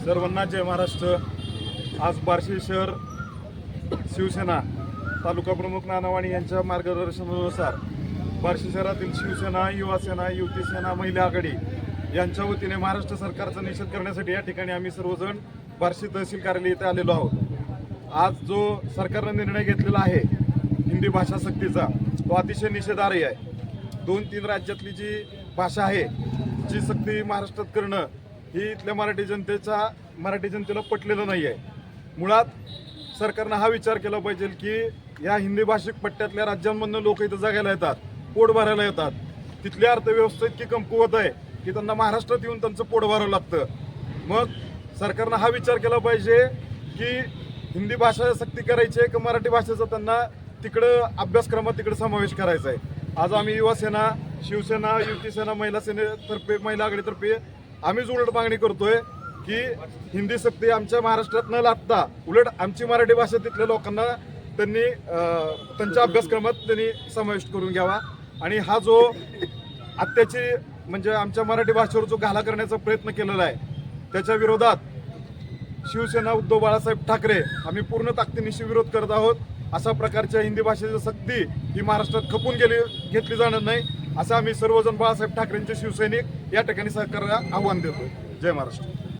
सर्वांना जय महाराष्ट्र. आज बार्शी शहर शिवसेना तालुका प्रमुख नानावाणी यांच्या मार्गदर्शनानुसार बार्शी शहरातील शिवसेना युवासेना युवती सेना महिला आघाडी यांच्या वतीने महाराष्ट्र सरकारचा निषेध करण्यासाठी या ठिकाणी आम्ही सर्वजण बार्शी तहसील कार्यालय इथे आलेलो आहोत. आज जो सरकारनं निर्णय घेतलेला आहे हिंदी भाषा सक्तीचा तो अतिशय निषेधार्ह आहे. दोन तीन राज्यातली जी भाषा आहे जी सक्ती महाराष्ट्रात करणं ही इथल्या मराठी जनतेचा मराठी जनतेला पटलेलं नाही आहे मुळात सरकारनं हा विचार केला पाहिजे की या हिंदी भाषिक पट्ट्यातल्या राज्यांमधनं लोक इथं जगायला येतात पोट भरायला येतात. तिथली अर्थव्यवस्था इतकी कमकुवत आहे की त्यांना महाराष्ट्रात येऊन त्यांचं पोट भरावं लागतं. मग सरकारनं हा विचार केला पाहिजे की हिंदी भाषा सक्ती करायची आहे का मराठी भाषेचा त्यांना तिकडं अभ्यासक्रमात तिकडं समावेश करायचा आहे. आज आम्ही युवा सेना शिवसेना युती सेना महिला सेनेतर्फे महिला आघाडीतर्फे आम्हीच उलट मागणी करतोय की हिंदी सक्ती आमच्या महाराष्ट्रात न लादता उलट आमची मराठी भाषा तिथल्या लोकांना त्यांनी त्यांच्या अभ्यासक्रमात त्यांनी समाविष्ट करून घ्यावा. आणि हा जो आत्याची म्हणजे आमच्या मराठी भाषेवर जो घाला करण्याचा प्रयत्न केलेला आहे त्याच्या विरोधात शिवसेना उद्धव बाळासाहेब ठाकरे आम्ही पूर्ण ताकदीनिशी विरोध करत आहोत. अशा प्रकारच्या हिंदी भाषेची सक्ती ही महाराष्ट्रात खपून गेली घेतली जाणार नाही. असं आम्ही सर्वजण बाळासाहेब ठाकरेंचे शिवसैनिक या ठिकाणी सरकारला आव्हान देतो जय महाराष्ट्र.